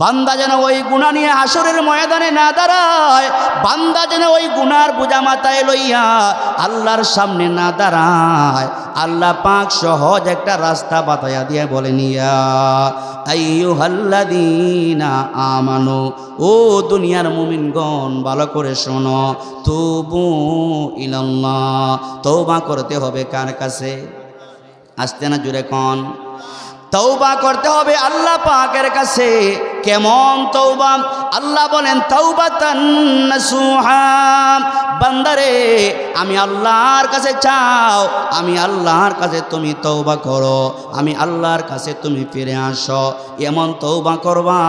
বান্দা যেন ওই গুণা নিয়ে হাসরের ময়দানে না দাঁড়ায়, বান্দা যেন ওই গুনার বোঝা মাথায় লইয়া আল্লাহর সামনে না দাঁড়ায়। আল্লাহ পাক সহজ একটা রাস্তা বাতায়া দিয়ে বলে নিয়া আইয়ুহাল্লাযীনা আমানু, ও দুনিয়ার মুমিনগণ, ভালো করে শোনো, তুবু ইলাল্লাহ, তওবা করতে হবে কার কাছে? আসতে না জুড়ে কন? তৌবা করতে হবে আল্লাহ পাকের কাছে। কেমন তৌবা আল্লাহ বলেন তৌবা বান্দারে, আমি আল্লাহর কাছে চাও, আমি আল্লাহর কাছে তুমি তৌবা করো, আমি আল্লাহর কাছে তুমি ফিরে আসো। এমন তৌবা করবা?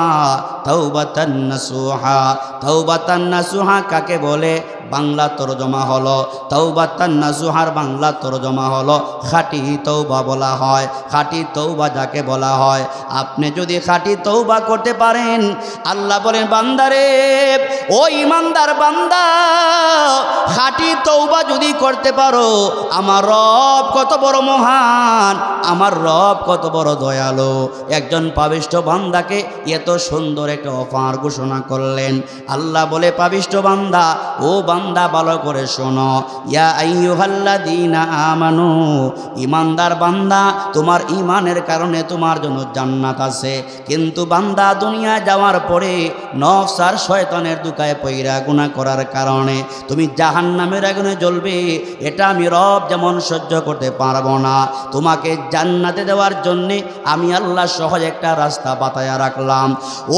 তৌবা তান্নাসুহা তৌবা তান্নাসুহা কাকে বলে? বাংলা তরজমা হলো। তৌবা তান্নাসুহার বাংলা তরজমা হলো। খাঁটি তৌবা বলা হয়। খাঁটি তৌবা যাকে বলা হয়। আপনি যদি খাঁটি তৌবা করতে পারেন। আল্লাহ বলেন, বান্দারে, ও ইমানদার বান্দা, খাঁটি তৌবা যদি করতে পারো, আমার রব কত বড় মহান, আমার রব কত বড় দয়ালু। একজন পাবিষ্ট বান্দাকে এত সুন্দর একটা অফার ঘোষণা করলেন। আল্লাহ বলে, পাবিষ্ট বান্দা, ও বান্দা, ভালো করে শোনো। ইয়া আইয়ুহাল্লাযীনা আমানু, ইমানদার বান্দা, তোমার ইমানের কারণে তোমার জন্য জান্নাত আছে। কিন্তু বান্দা দুনিয়া যাওয়ার পরে নফস আর শয়তানের দুকায় পইরা গুনাহ করার কারণে তুমি জাহান্নামের আগুনে জ্বলবে। এটা আমি রব যেমন সহ্য করতে পারব না। তোমাকে জান্নাতে দেওয়ার জন্যে আমি আল্লাহ সহজ একটা রাস্তা বাতায়া রাখলাম।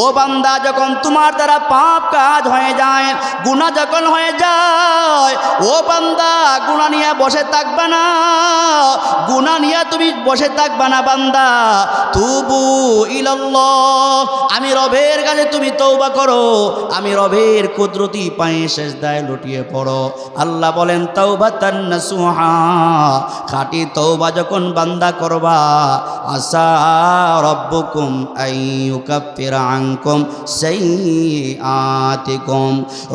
ও বান্দা, যখন তোমার দ্বারা পাপ কাজ হয়ে যায় গুণা যখন হয়ে যায়, ও বান্দা গুণা নিয়ে বসে থাকবে না। গুণা নিয়ে তুমি বসে থাকবে না বান্দা। তুবু ইলাল্লাহ। আমি রবের কাছে তুমি তৌবা করো। আমি রবের কুদরতি পায়ে শেষ দায় লুটিয়ে পড়ো। আল্লাহ বলেন তৌবা তান্নাসুহা খাঁটি তৌবা যখন বান্দা করবা আসা রব্বুকুম আইয়ুকাফির আনকুম সাইয়্যাতিকুম।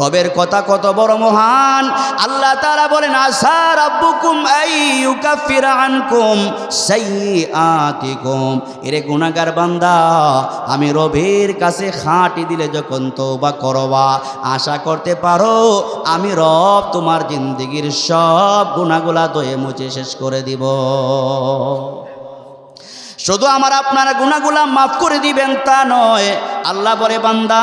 রবের কথা কত বড় মহান। আল্লাহ তাআলা বলেন আসা রব্বুকুম আইয়ুকাফির আনকুম সাইয়্যাতিকুম। এরে গুনাহগার বান্দা, আমি রবের কাছে খাঁটি দিলে যখন তৌবা করবা, আশা করতে পারো আমি রব তোমার জিন্দগির সব গুণাগুলা দয়ে মুছে শেষ করে দিব। শুধু আমার আপনার গুণাগুলা মাফ করে দিবেন তা নয়। আল্লাহ বলে, বান্দা,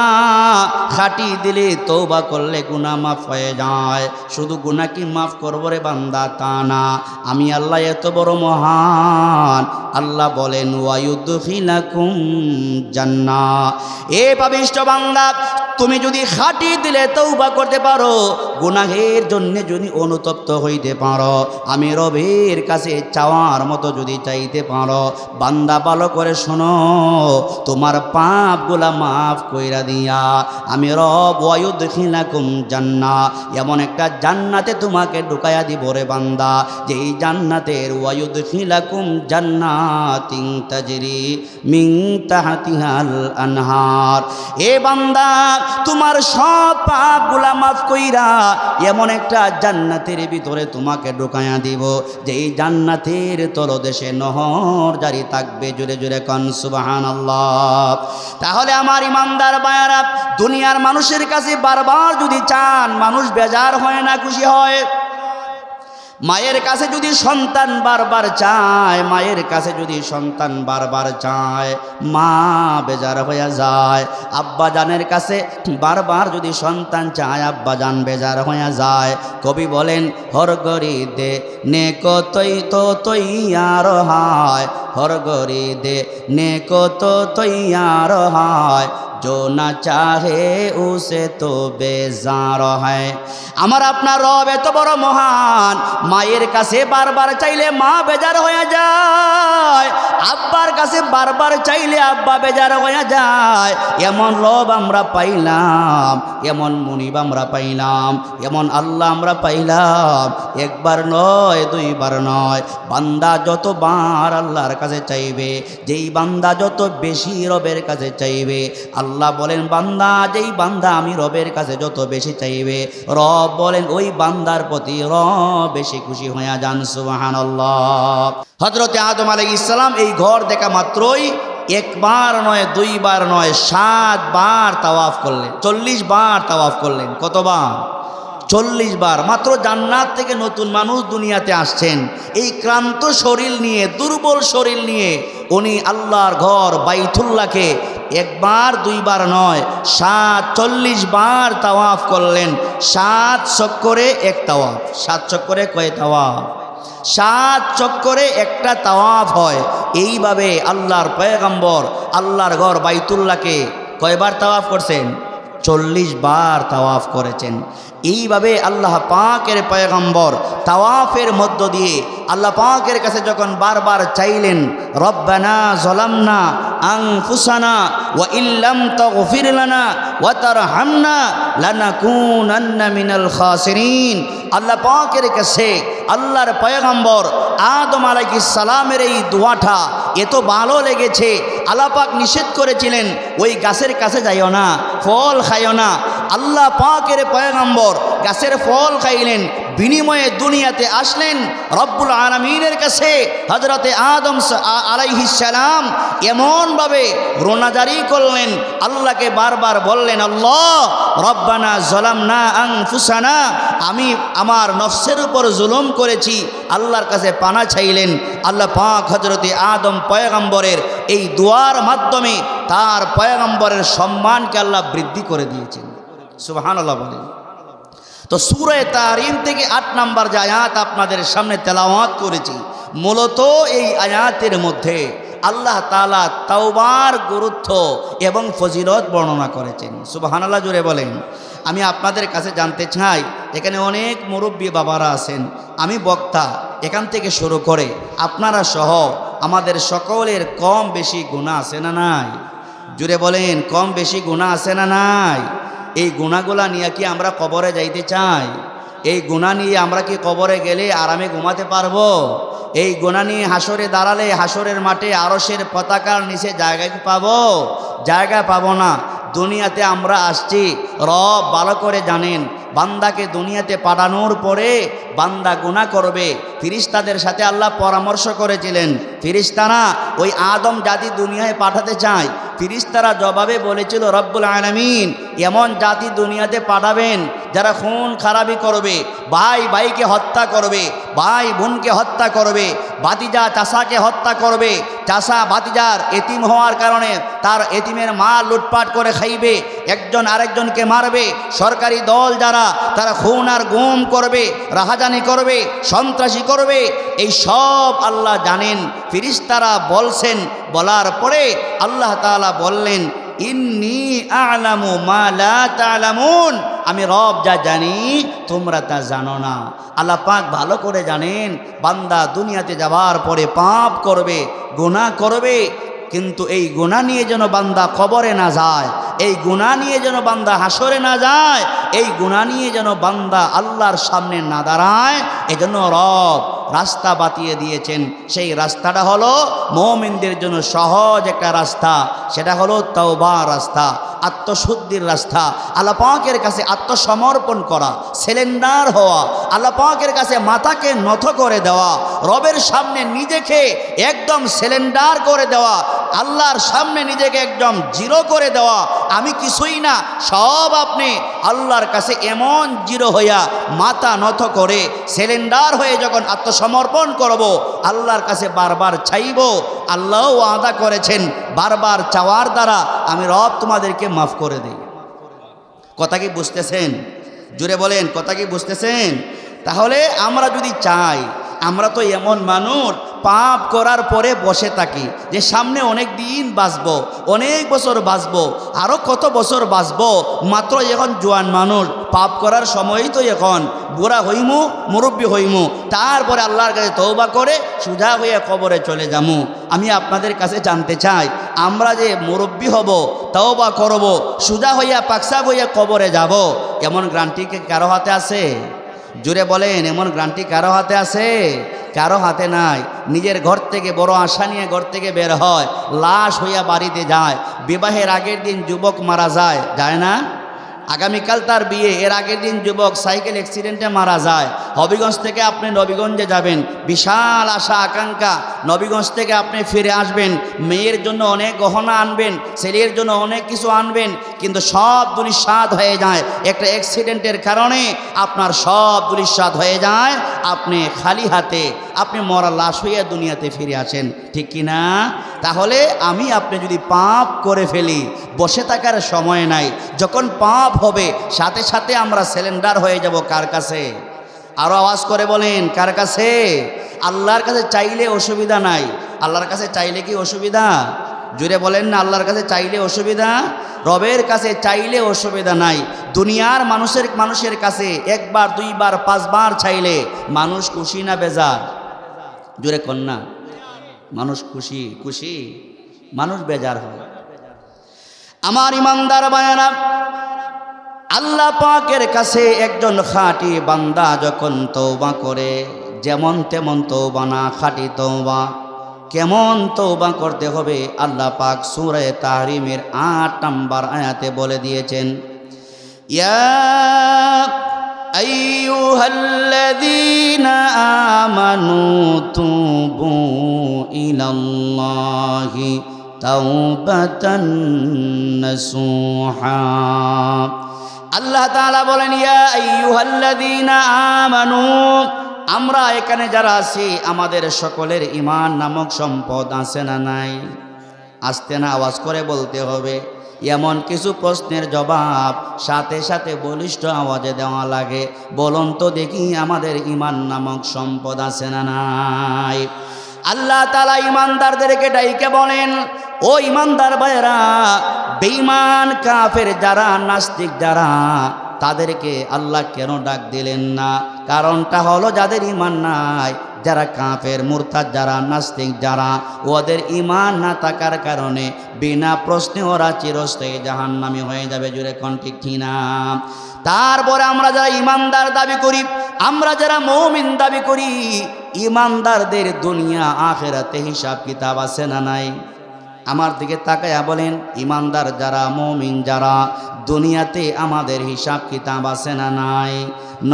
খাটি দিলে তৌবা করলে গুণা মাফ হয়ে যায়। শুধু গুণা কি মাফ করব রে বান্দা? তা না। আমি আল্লাহ এত বড় মহান। আল্লাহ বলেন ওয়ায়ুদ্দিনাকুম জান্না এ পাবিষ্ট বান্দা তুমি যদি খাটি দিলে তৌবা করতে পারো, গুনাহের জন্য যদি অনুতপ্ত হইতে পারো, আমি রবের কাছে চাওয়ার মতো যদি চাইতে পারো, বান্দা ভালো করে শোনো, তোমার পাপগুলা মাফ কইরা দিয়া, আমি রব ওয়ায়ুদ্দিনাকুম জান্না এমন একটা জান্নাতে তোমাকে ঢুকাইয়া দিব রে বান্দা, যেই জান্নাতের ওয়ায়ুদ্দিনাকুম জান্নাতিন তাজরি মিং তাহাতিহাল আনহার। এ বান্দা তোমার সব পাপগুলা মাফ কইরা এমন একটা জান্নাতের ভিতরে তোমাকে ঢুকাইয়া দিব। যে এই জান্নাতের তলদেশে নহর জারি থাকবে জুড়ে জুড়ে কন সুবাহান তাহলে আমার ইমানদার বায়ারা দুনিয়ার মানুষের কাছে বারবার যদি চান, মানুষ বেজার হয় না, খুশি হয়। মায়ের কাছে যদি সন্তান বারবার চায়, মায়ের কাছে যদি সন্তান বারবার চায়, মা বেজার হয়ে যায়। আব্বা জানের কাছে বারবার যদি সন্তান চায় আব্বা জান বেজার হয়ে যায়। কবি বলেন, হর গরি দে নে কতই তো তৈয়ার হয়। হর গরি দে নে কত তৈয়ার হয়। जो न चाहे उसे तो बेजार है আমার আপনার রব এত বড় মহান মায়ের কাছে বারবার চাইলে মা বেজার হয়ে যায় আব্বার কাছে বারবার চাইলে আব্বা বেজার হয়ে যায় এমন রব আমরা পাইলাম এমন মুনিব আমরা পাইলাম এমন আল্লাহ আমরা পাইলাম একবার নয় দুইবার নয় বান্দা যতবার আল্লাহর কাছে চাইবে যেই বান্দা যত বেশি রবের কাছে চাইবে আল্লাহ বলেন, বান্দা, যেই বান্দা আমি রবের কাছে যত বেশি চাইবে, রব বলেন, ওই বান্দার প্রতি রব বেশি খুশি হইয়া যান সুবাহান হজরতে আদম আলী ইসলাম এই ঘর দেখা মাত্রই একবার নয়, দুইবার নয়, সাতবার তাওয়াফ করলেন, চল্লিশ বার তাওয়াফ করলেন, কতবার? চল্লিশ বার। মাত্র জান্নাত থেকে নতুন মানুষ দুনিয়াতে আসছেন। এই ক্রান্ত শরীর নিয়ে, দুর্বল শরীর নিয়ে উনি আল্লাহর ঘর বাইতুল্লাহকে একবার, দুইবার নয়, সাত, চল্লিশ বার তাওয়াফ করলেন। সাত চক্করে এক তাওয়াফ। সাত চক্করে কয় তাওয়াফ? সাত চক্করে একটা তাওয়াফ হয়। এইভাবে আল্লাহর পয়গম্বর, আল্লাহর ঘর বাইতুল্লাহকে কয়বার তাওয়াফ করছেন? চল্লিশ বার তাওয়াফ করেছেন। এইভাবে আল্লাহ পাকের পয়গম্বর তাওয়াফের মধ্য দিয়ে আল্লাহ পাকের কাছে যখন বারবার চাইলেন, রব্বানা জলামনা আং ফুসানা ও ইল্লাম তগফির লানা ওয়া তারহামনা লানাকুনান্না মিনাল খাসিরিন। আল্লাহ পাকের কাছে আল্লাহর পয়গম্বর আদম আলাইকি সালামের এই দোয়াটা এত ভালো লেগেছে। আলাপাক নিষেধ করেছিলেন, ওই গাছের কাছে যাইও না, ফল খাইও না। আল্লাহ পাকের পয়গম্বর গাছের ফল খাইলেন বিনিময়ে দুনিয়াতে আসলেন রব্বুল আলমিনের কাছে হজরতে আদম আলাইহিসালাম এমনভাবে রোনাজারি করলেন, আল্লাহকে বারবার বললেন, আল্লাহ, রব্বানা জলাম না আং ফুসানা আমি আমার নফসের উপর জুলুম করেছি, আল্লাহর কাছে পানা চাইলেন। আল্লাহ পাক হজরতে আদম পয়গম্বরের এই দোয়ার মাধ্যমে তার পয়গম্বরের সম্মানকে আল্লাহ বৃদ্ধি করে দিয়েছেন। সুবাহান আল্লাহ বলেন। তো সুরে তারিম থেকে আট নাম্বার যে আয়াত আপনাদের সামনে তেলাওয়াত করেছি, মূলত এই আয়াতের মধ্যে আল্লাহ তালা তাওবার, গুরুত্ব এবং ফজিলত বর্ণনা করেছেন। সুবাহানাল্লাহ জুড়ে বলেন। আমি আপনাদের কাছে জানতে চাই, এখানে অনেক মুরব্বী বাবারা আছেন, আমি বক্তা, এখান থেকে শুরু করে আপনারা সহ আমাদের সকলের কম বেশি গুণা আছে না নাই? জুড়ে বলেন, কম বেশি গুণা আছে না নাই? এই গুণাগুলা নিয়ে কি আমরা কবরে যাইতে চাই? এই গুণা নিয়ে আমরা কি কবরে গেলে আরামে ঘুমাতে পারব? এই গুণা নিয়ে হাসরে দাঁড়ালে হাসরের মাঠে আরসের পতাকার নিচে জায়গা কি পাবো? জায়গা পাবো না। দুনিয়াতে আমরা আসছি। রব ভালো করে জানেন, বান্দাকে দুনিয়াতে পাঠানোর পরে বান্দা গুণা করবে। ফিরিস্তাদের সাথে আল্লাহ পরামর্শ করেছিলেন, ফিরিস্তারা ওই আদম জাতি দুনিয়ায় পাঠাতে চায়। ফিরিস্তারা জবাবে বলেছিল, রব্বুল আলমিন, এমন জাতি দুনিয়াতে পাঠাবেন যারা খুন খারাপি করবে, ভাই ভাইকে হত্যা করবে, ভাই বোনকে হত্যা করবে বাতিজা চাষাকে হত্যা করবে, চাষা বাতিজার এতিম হওয়ার কারণে তার এতিমের মা লুটপাট করে খাইবে, একজন আরেকজনকে মারবে, সরকারি দল যারা তারা খুন আর গুম করবে, রাহাজানি করবে, সন্ত্রাসী করবে, এই সব আল্লাহ জানেন। ফিরিস্তারা বলছেন, বলার পরে আল্লাহ তাআলা বললেন, ইন্নি আলামু মা লা তালামুন। আমি রব যা জানি, তোমরা তা জানো না। আল্লাহ পাক ভালো করে জানেন, বান্দা দুনিয়াতে যাওয়ার পরে পাপ করবে, গুনাহ করবে, কিন্তু এই গুণা নিয়ে যেন বান্দা কবরে না যায়, এই গুণা নিয়ে যেন বান্দা হাসরে না যায়, এই গুণা নিয়ে যেন বান্দা আল্লাহর সামনে না দাঁড়ায়, এজন্য রব রাস্তা বাতিয়ে দিয়েছেন। সেই রাস্তাটা হলো মৌমিনদের জন্য সহজ একটা রাস্তা। সেটা হলো তাওবা রাস্তা। আত্মশুদ্ধির রাস্তা। আল্লাপাকের কাছে আত্মসমর্পণ করা, সিলিন্ডার হওয়া আল্লাপাকের কাছে মাথাকে নত করে দেওয়া, রবের সামনে নিজেকে একদম সিলিন্ডার করে দেওয়া, আল্লাহর সামনে নিজেকে একদম জিরো করে দেওয়া, আমি কিছুই না, সব আপনি আল্লাহর কাছে এমন জিরো হইয়া মাথা নত করে সিলিন্ডার হয়ে যখন আত্মসমর্পণ করব, আল্লাহর কাছে বারবার চাইব, আল্লাহও আদা করেছেন, বারবার চাওয়ার দ্বারা আমি রব তোমাদেরকে মাফ করে দেই। কথা কি বুঝতেছেন? জুড়ে বলেন, কথা কি বুঝতেছেন? তাহলে আমরা যদি চাই, আমরা তো এমন মানুষ পাপ করার পরে বসে থাকি। যে সামনে অনেক দিন বাঁচবো, অনেক বছর বাঁচবো আরও কত বছর বাঁচবো, মাত্র এখন জোয়ান মানুষ, পাপ করার সময়ই তো এখন, বুড়া হইমু, মুরব্বী হইমু। তারপরে আল্লাহর কাছে তৌবা করে সুধা হয়ে কবরে চলে যামু। আমি আপনাদের কাছে জানতে চাই, আমরা যে মুরব্বী হব তৌবা করব, সুজা হইয়া পাকসা হইয়া কবরে যাব, এমন গ্রান্টিকে কারও হাতে আছে? জুড়ে বলেন, এমন গ্রান্টি কারও হাতে আছে? কারও হাতে নাই। নিজের ঘর থেকে বড় আশা নিয়ে ঘর থেকে বের হয়। লাশ হইয়া বাড়িতে যায়। বিবাহের আগের দিন যুবক মারা যায়। যায় না? আগামীকাল তার বিয়ে। এর আগের দিন যুবক সাইকেল অ্যাক্সিডেন্টে মারা যায়। হবিগঞ্জ থেকে আপনি নবীগঞ্জে যাবেন। বিশাল আশা, আকাঙ্ক্ষা। নবীগঞ্জ থেকে আপনি ফিরে আসবেন। মেয়ের জন্য অনেক গহনা আনবেন, ছেলের জন্য অনেক কিছু আনবেন, কিন্তু সব দুলিশাদ হয়ে যায়। একটা অ্যাক্সিডেন্টের কারণে আপনার সব দুলিশাদ হয়ে যায়। আপনি খালি হাতে, আপনি মরা লাশ হইয়া দুনিয়াতে ফিরে আসেন। ঠিক কি না? তাহলে আমি আপনি যদি পাপ করে ফেলি, বসে থাকার সময় নাই। যখন পাপ হবে। সাথে সাথে আমরা সিলিন্ডার হয়ে যাব কার কাছে? আরও আওয়াজ করে বলেন, কার কাছে? আল্লাহর কাছে চাইলে অসুবিধা নাই। আল্লাহর কাছে চাইলে কি অসুবিধা? জুড়ে বলেন না, আল্লাহর কাছে চাইলে অসুবিধা? রবের কাছে চাইলে অসুবিধা নাই। দুনিয়ার মানুষের মানুষের কাছে একবার, দুইবার, পাঁচবার চাইলে মানুষ খুশি না বেজার? জুড়ে কন্যা মানুষ খুশি খুশি। মানুষ বেজার হয়। আমার ইমানদার বায়ানা আল্লাহ পাকের কাছে একজন খাঁটি বান্দা যখন তৌবা করে, যেমন তেমন তৌবা না, খাঁটি তৌবা কেমন তৌবা করতে হবে? আল্লাহ পাক সুরে তাহরিমের আট নম্বর আয়াতে বলে দিয়েছেন, ইয়া আমানু তুবু ইলাল্লাহি তাওবাতান নসুহা। আল্লাহ তাআলা বলেন, ইয়া আমরা এখানে যারা আছি, আমাদের সকলের ইমান নামক সম্পদ আছে না নাই? আসতে না আওয়াজ করে বলতে হবে, এমন কিছু প্রশ্নের জবাব সাথে সাথে বলিষ্ঠ আওয়াজে দেওয়া লাগে। বলুন তো দেখি আমাদের ইমান নামক সম্পদ আছে না নাই? আল্লাহ তালা ইমানদারদেরকে ডাইকে বলেন, ও ইমানদার ভাইয়েরা, বেঈমান, কাফের যারা, নাস্তিক যারা, তাদেরকে আল্লাহ কেন ডাক দিলেন না? কারণটা হলো যাদের ইমান নাই যারা কাফের, মুরতাদ যারা, নাস্তিক যারা, ওদের ইমান না থাকার কারণে বিনা প্রশ্নে ওরা চিরস্থায়ী জাহান্নামি হয়ে যাবে জুড়ে কণ্ঠিক ঠিনা। তারপরে আমরা যারা ইমানদার দাবি করি, আমরা যারা মৌমিন দাবি করি ইমানদারদের দুনিয়া আখেরাতে হিসাব কিতাব আছে না নাই? আমার দিকে তাকায়া বলেন ইমানদার যারা, মমিন যারা, দুনিয়াতে আমাদের হিসাব কিতাব আছে না নাই?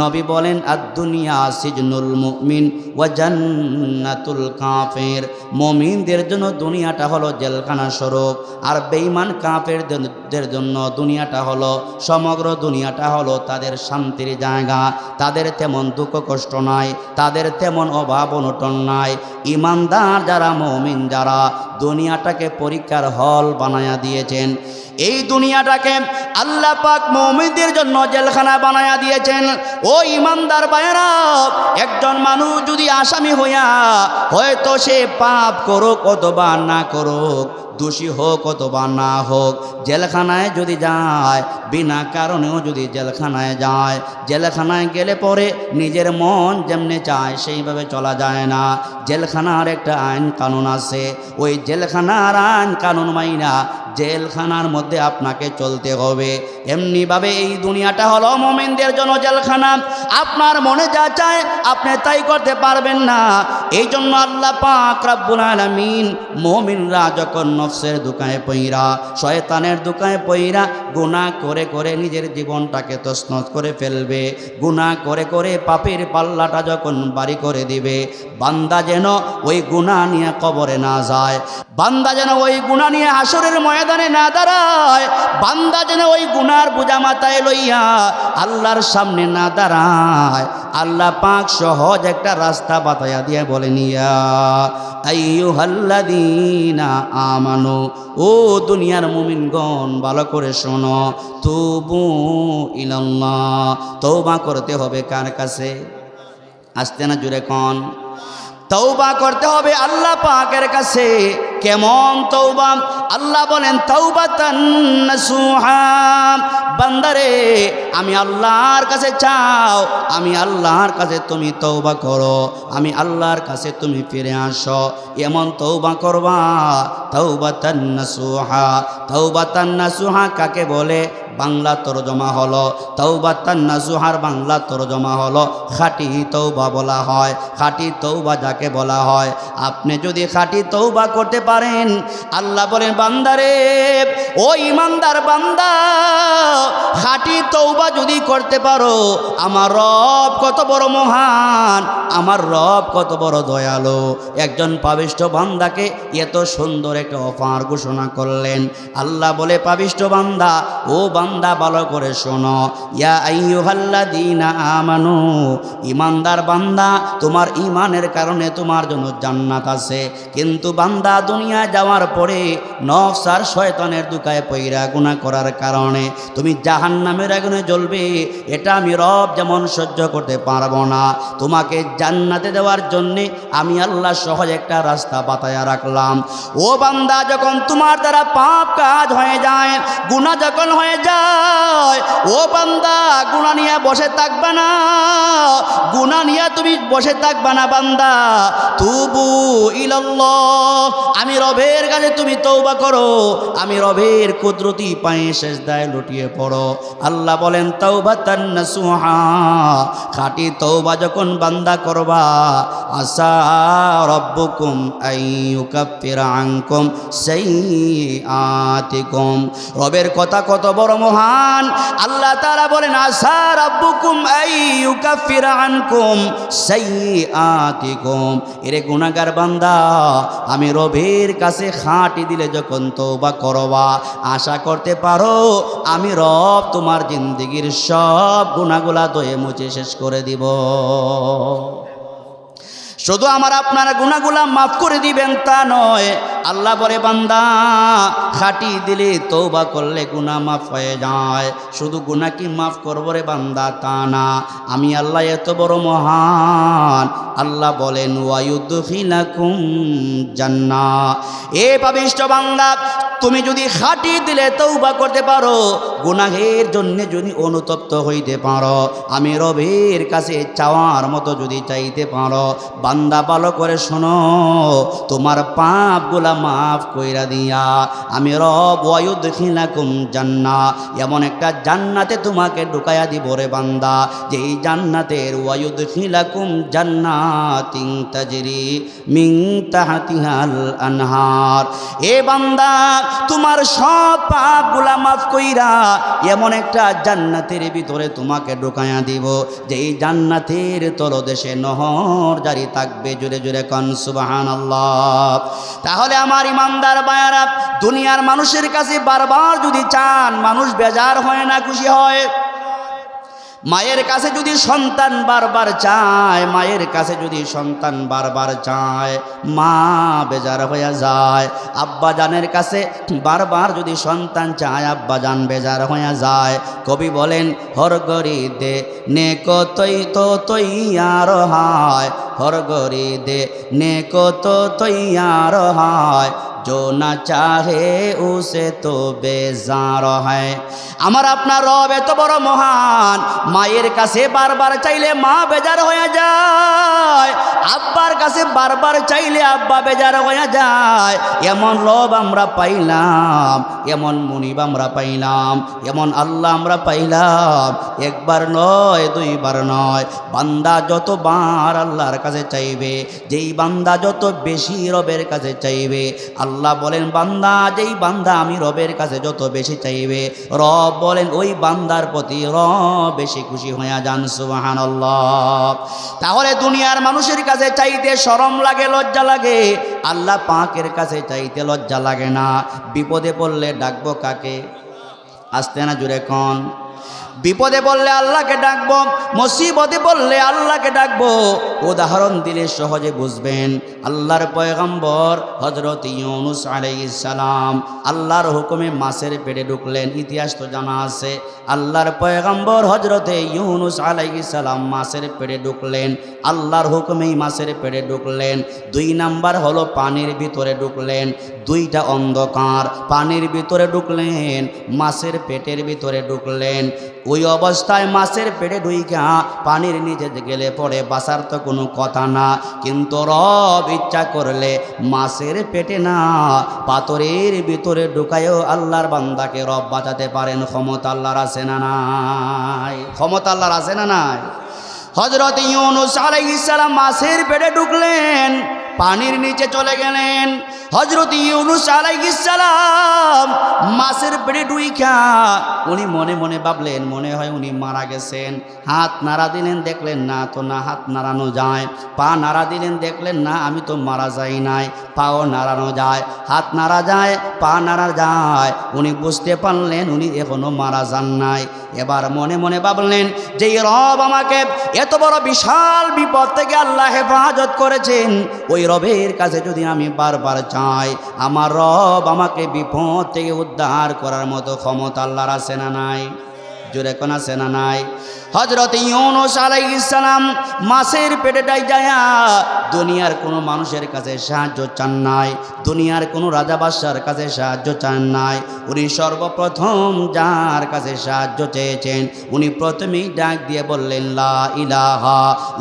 নবী বলেন আর দুনিয়া সিজনুল মুমিন ওয়া জান্নাতুল কাফের। মমিনদের জন্য দুনিয়াটা হলো জেলখানা স্বরূপ, আর বেঈমান কাফেরদের জন্য দুনিয়াটা হলো সমগ্র দুনিয়াটা হলো তাদের শান্তির জায়গা। তাদের তেমন দুঃখ কষ্ট নাই, তাদের তেমন অভাব অনটন নাই। ইমানদার যারা, মমিন যারা, দুনিয়াটাকে পরীক্ষার হল বানায়া দিয়েছেন। এই দুনিয়াটাকে আল্লাহ পাক মৌমিনদের জন্য জেলখানা বানায়া দিয়েছেন। ও ইমানদার বায়রা একজন মানুষ যদি আসামি হইয়া, হয়তো সে পাপ করুক অথবা না করুক দোষী হোক অথবা না হোক, জেলখানায় যদি যায়, বিনা কারণেও যদি জেলখানায় যায়, জেলখানায় গেলে পরে নিজের মন যেমনি চায় সেইভাবে চলা যায় না। জেলখানার একটা আইন কানুন আছে। ওই জেলখানার আইন কানুন মাইনা জেলখানার মধ্যে আপনাকে চলতে হবে। এমনিভাবে এই দুনিয়াটা হলো মোমেনদের জন্য জেলখানা। আপনার মনে যা চায় আপনি তাই করতে পারবেন না। এই জন্য আল্লাহ পাক রাব্বুল আলামিন মোমিনরা যখন নফসের দোকানে পইরা, শয়তানের দোকানে পইরা গুনাহ করে করে নিজের জীবনটাকে তছনছ করে ফেলবে। গুনাহ করে করে পাপের পাল্লাটা যখন বাড়ি করে দিবে, বান্দা যেন ওই গুনাহ নিয়ে কবরে না যায়, বান্দা যেন ওই গুণা নিয়ে হাসরের ময়দানে না দাঁড়ায়, বান্দা যেন ওই গুনার বোঝা মাথায় লইয়া আল্লাহর সামনে না দাঁড়ায়। আল্লাহ পাক সহজ একটা রাস্তা বাতায়া দিয়ে বলেন, ইয়া আইয়ুহাল্লাযীনা আমানো, ও দুনিয়ার মুমিনগণ, ভালো করে শোনো, তবু ইলাল্লাহ, তওবা করতে হবে কার কাছে? আসতে না জুড়ে কন? তৌবা করতে হবে আল্লাহ পাকের কাছে। কেমন তৌবা আল্লাহ বলেন তৌবা বান্দারে, আমি আল্লাহর কাছে চাও, আমি আল্লাহর কাছে তুমি তৌবা করো, আমি আল্লাহর কাছে তুমি ফিরে আসো। এমন তৌবা করবা? তৌবা তান্নাসুহা তৌবা তান্নাসুহা কাকে বলে? বাংলা তরজমা হলো। তৌবা তান্নাসুহার বাংলা তরজমা হলো। খাঁটি তৌবা বলা হয়। খাঁটি তৌবা যাকে বলা হয়। আপনি যদি খাঁটি তৌবা করতে পারেন আল্লাহ বলেন, বান্দারে, ও ইমানদার বান্দা, খাঁটি তৌবা যদি করতে পারো, আমার রব কত বড় মহান, আমার রব কত বড় দয়ালু। একজন পাবিষ্ট বান্দাকে এত সুন্দর একটা অফার ঘোষণা করলেন। আল্লাহ বলে, পাবিষ্ট বান্দা, ও বান্দা, ভালো করে শোনো। ইয়া আইয়ুহাল্লাযীনা আমানু, ইমানদার বান্দা, তোমার ইমানের কারণে তোমার জন্য জান্নাত আছে। কিন্তু বান্দা দুনিয়া যাওয়ার পরে নফস আর শয়তানের দুকায় পইরা গুনাহ করার কারণে তুমি জাহান্নামের আগুনে জ্বলবে। এটা আমি রব যেমন সহ্য করতে পারব না। তোমাকে জান্নাতে দেওয়ার জন্যে আমি আল্লাহ সহজ একটা রাস্তা বাতায়া রাখলাম। ও বান্দা, যখন তোমার দ্বারা পাপ কাজ হয়ে যায় গুণা যখন হয়ে যায়, ও বান্দা গুণা নিয়ে বসে থাকবে না। গুণা নিয়ে তুমি বসে থাকবে না বান্দা। তুবু ইলাল্লাহ, আমি রবের কাছে তুমি তৌবা করো, আমি রবের কুদরতি পায়ে শেষ দায় লুটিয়ে পড়ো। আল্লাহ বলেন তৌবা তান্নাসুহা খাটি তৌবা যখন বান্দা করবা, আসা রব্বুকুম আইয়ুকাফিরা আনকুম সাইয়্যাতিকুম রবের কথা কত বড় মহান। আল্লাহ তারা বলেন, আসা রব্বুকুম আইয়ুকাফিরা আনকুম সাইয়্যাতিকুম এরে গুনাহগার বান্দা, আমি রবের কাছে খাঁটি দিলে যখন তৌবা করবা, আশা করতে পারো আমি রব তোমার জিন্দিগির সব গুণাগুলা দয়ে মুছে শেষ করে দিব। শুধু আমার আপনার গুণাগুলা মাফ করে দিবেন তা নয়। আল্লাহ বলে, বান্দা, খাটি দিলে তৌবা করলে গুণা মাফ হয়ে যায়। শুধু গুণা কি মাফ করব রে বান্দা? তা না। আমি আল্লাহ এত বড় মহান। আল্লাহ বলেন ওয়ায়ুদ্দিনাকুম জান্না এ পাবিষ্ট বান্দা তুমি যদি খাটি দিলে তৌবা করতে পারো, গুনাহের জন্য যদি অনুতপ্ত হইতে পারো, আমি রবের কাছে চাওয়ার মতো যদি চাইতে পারো, বান্দা ভালো করে শোনো, তোমার পাপগুলা মাফ কইরা দিয়া, আমি রব ওয়ু দেখিলাকুম জান্না এমন একটা জান্নাতে তোমাকে ঢুকাইয়া দিব রে বান্দা, যেই জান্নাতের ওয়ু দেখিলাকুম জান্নাতিং তাজরি মিং তাহাতিহাল আনহার। এ বান্দা তোমার সব পাপগুলা মাফ কইরা এমন একটা জান্নাতের ভিতরে তোমাকে ঢুকাইয়া দিব। যে এই জান্নাতের তলদেশে নহর জারি থাকবে, জোরে জুড়ে কন সুবাহান তাহলে আমার ইমানদার বায়ারা দুনিয়ার মানুষের কাছে বারবার যদি চান, মানুষ বেজার হয় না, খুশি হয়। মায়ের কাছে যদি সন্তান বারবার চায়, মায়ের কাছে যদি সন্তান বারবার চায়, মা বেজার হয়ে যায়। আব্বা জানের কাছে বারবার যদি সন্তান চায় আব্বা জান বেজার হয়ে যায়। কবি বলেন, হর গরি দে, নে কতই তো তৈ হায়। হর গরি দে, নে কত তৈ আর হায়। जो না চাহে উসে তো বেজার হয় আমার আপনার রব এত বড় মহান মায়ের কাছে বারবার চাইলে মা বেজার হয়ে যায় আব্বার কাছে বারবার চাইলে আব্বা বেজার হয়ে যায় এমন রব আমরা পাইলাম এমন মুনিব আমরা পাইলাম এমন আল্লাহ আমরা পাইলাম একবার নয় দুইবার নয় বান্দা যতবার আল্লাহর কাছে চাইবে যেই বান্দা যত বেশি রবের কাছে চাইবে আল্লাহ বলেন, বান্দা, যেই বান্দা আমি রবের কাছে যত বেশি চাইবে, রব বলেন, ওই বান্দার প্রতি রব বেশি খুশি হইয়া যান সুবাহান তাহলে দুনিয়ার মানুষের কাছে চাইতে সরম লাগে, লজ্জা লাগে। আল্লাহ পাকের কাছে চাইতে লজ্জা লাগে না। বিপদে পড়লে ডাকবো কাকে? আসতে না জুড়ে কন। বিপদে বললে আল্লাহকে ডাকবো, মুসিবতে বললে আল্লাহকে ডাকবো। উদাহরণ দিলে সহজে বুঝবেন। আল্লাহর পয়গম্বর হজরত ইউনুস সালাম আল্লাহর হুকুমে মাছের পেটে ঢুকলেন, ইতিহাস তো জানা আছে। আল্লাহর পয়গম্বর হজরতে ইউনুস সালাম মাছের পেটে ঢুকলেন, আল্লাহর হুকুমেই মাছের পেটে ঢুকলেন। দুই নাম্বার হলো পানির ভিতরে ঢুকলেন, দুইটা অন্ধকার, পানির ভিতরে ঢুকলেন, মাছের পেটের ভিতরে ঢুকলেন। ওই অবস্থায় মাছের পেটে ঢুইকা পানির নিচে গেলে পরে বাসার তো কোনো কথা না। কিন্তু রব ইচ্ছা করলে মাছের পেটে না, পাথরের ভিতরে ঢুকায়ও আল্লাহর বান্দাকে রব বাঁচাতে পারেন। ক্ষমতা আল্লাহর আছে না নাই? ক্ষমতা আল্লাহর আছে না নাই? হজরত ইউনুস আলাইহিস সালাম মাছের পেটে ঢুকলেন। পানির নিচে চলে গেলেন। হজরত ইউনুস আলাইহিসসালাম মাছের পেটে ডুইখা উনি মনে মনে ভাবলেন, মনে হয় উনি মারা গেছেন। হাত নাড়া দিলেন, দেখলেন না তো না হাত নাড়ানো যায়। পা নাড়া দিলেন, দেখলেন না আমি তো মারা যাই নাই। পাও নাড়ানো যায়, হাত নাড়া যায়, পা নাড়া যায়। উনি বুঝতে পারলেন উনি এখনও মারা যান নাই। এবার মনে মনে ভাবলেন যে রব আমাকে এত বড় বিশাল বিপদ থেকে আল্লাহ হেফাজত করেছেন, ওই রবের কাছে যদি আমি বারবার চাই আমার রব আমাকে বিপদ থেকে উদ্ধার করার মতো ক্ষমতা আল্লাহর আছে না নাই? জোরে কোন আছে না নাই? হজরত ইউনুস আলাইহিসসালাম মাছের পেটেটাই যায়া দুনিয়ার কোনো মানুষের কাছে সাহায্য চান নাই, দুনিয়ার কোনো রাজা বাদশার কাছে সাহায্য চান নাই। উনি সর্বপ্রথম যার কাছে সাহায্য চেয়েছেন, উনি প্রথমেই ডাক দিয়ে বললেন, লা ইলাহা।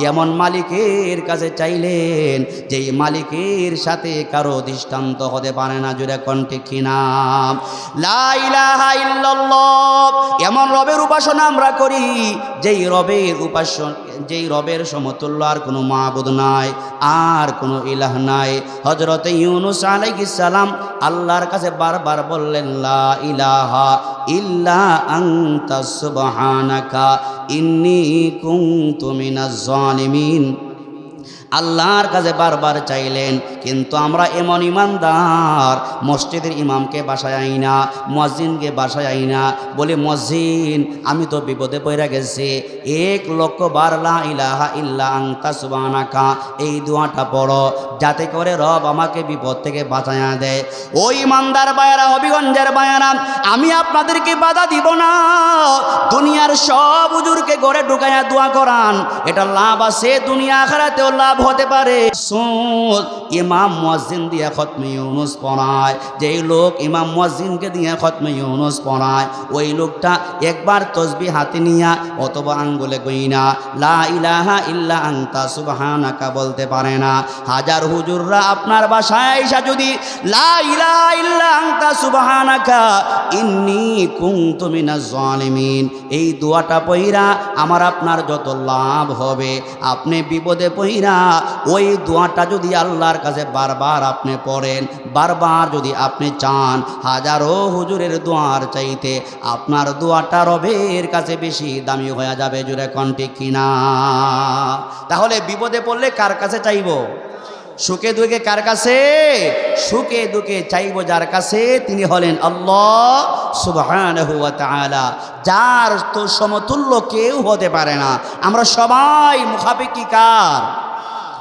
এমন মালিকের কাছে চাইলেন, যেই মালিকের সাথে কারও দৃষ্টান্ত হতে পারে না জুড়ে কণ্ঠে কিনা লা ইলাহা ইল্লাল্লাহ। এমন রবের উপাসনা আমরা করি। যেই রবের উপাসন, যেই রবের সমতুল্য আর কোনো মাহবুদ নাই, আর কোনো ইলাহ নাই। হজরত ইউনুস আলাইহিস সালাম আল্লাহর কাছে বারবার বললেন, লা ইলাহা ইল্লা আনতা সুবহানাকা, ইন্নী কুনতু মিনাজ জালিমিন আল্লাহর কাছে বারবার চাইলেন, কিন্তু আমরা এমন ইমানদার, মসজিদের ইমামকে বাসায় আই না মসজিদকে বাসায় আই না। বলে মসজিদ আমি তো বিপদে পড়ে গেছি। এক লক্ষ বার লা ইলাহা এই দোয়াটা পড়ো, যাতে করে রব আমাকে বিপদ থেকে বাঁচায়া দেয়। ওই ইমানদার বায়ারা হবিগঞ্জের বায়ারা আমি আপনাদেরকে বাধা দিব না। দুনিয়ার সব উজুরকে গড়ে ঢুকাইয়া দোয়া করান। এটা লাভ আছে, দুনিয়া আখারাতেও লাভ হতে পারে। সুদ ইমাম মুয়াজ্জিন দিয়ে খতমে ইউনুস পড়ায়। যেই লোক ইমাম মুয়াজ্জিনকে দিয়ে খতমে ইউনুস পড়ায়, ওই লোকটা একবার তসবি হাতে নিয়া অথবা আঙ্গুলে গইনা লা ইলাহা ইল্লা আনতা, সুবহানাকা বলতে পারে না। হাজার হুজুররা আপনার বাসায় আইসা যদি, লা ইলাহা ইল্লা আনতা, সুবহানাকা, ইন্নী কুনতু মিনাজ জালিমিন। এই দোয়াটা পইরা আমার আপনার যত লাভ হবে। আপনি বিপদে পইরা ওই দোয়াটা যদি আল্লাহর কাছে বারবার আপনি পড়েন, বারবার যদি আপনি চান, হাজারো হুজুরের দোয়ার চাইতে আপনার দোয়াটা রবের কাছে বেশি দামি হয়ে যাবে জুড়ে কণ্ঠে কিনা? তাহলে বিপদে পড়লে কার কাছে চাইব? সুখে দুঃখে কার কাছে? সুখে দুঃখে চাইব যার কাছে? তিনি হলেন আল্লাহ তাআলা। যার তো সমতুল্য কেউ হতে পারে না। আমরা সবাই মুখাপেক্ষি কার?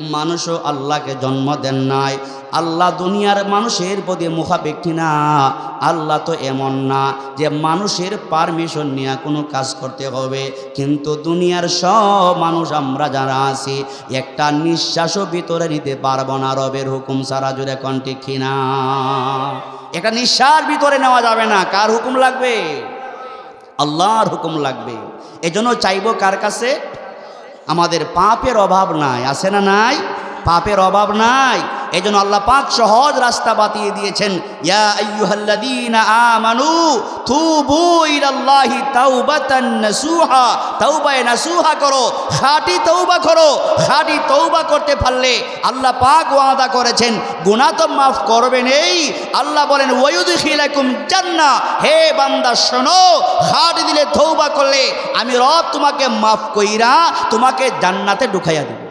মানুষও আল্লাহকে জন্ম দেন নাই। আল্লাহ দুনিয়ার মানুষের প্রতি মুখাপেক্ষী না। আল্লাহ তো এমন না যে মানুষের পারমিশন নিয়ে কোনো কাজ করতে হবে। কিন্তু দুনিয়ার সব মানুষ আমরা যারা আছি, একটা নিঃশ্বাসও ভিতরে নিতে পারব না। রবের হুকুম সারা জুড়ে কণ্ঠে কিনা? একটা নিঃশ্বাস ভিতরে নেওয়া যাবে না। কার হুকুম লাগবে? আল্লাহর হুকুম লাগবে। এজন্য চাইব কার কাছে? আমাদের পাপের অভাব নাই আসে না নাই? পাপের অভাব নাই। এই জন্য আল্লাহ পাক সহজ রাস্তা বাতিয়ে দিয়েছেন আমানু তুবু ইলাল্লাহি তাওবাতান নাসুহা। তাওবায়ে নাসুহা করো, খাঁটি তৌবা করো, খাঁটি তৌবা করতে পারলে আল্লাহ পাক ওয়াদা করেছেন, গুনাহ তো মাফ করবেন এই আল্লাহ বলেন, ওয়ায়ুদখিলাকুম জান্নাহ। হে বান্দা, শোনো, খাঁটি দিলে তৌবা করলে আমি রব তোমাকে মাফ কইরা তোমাকে জান্নাতে ঢুকাইয়া দেব।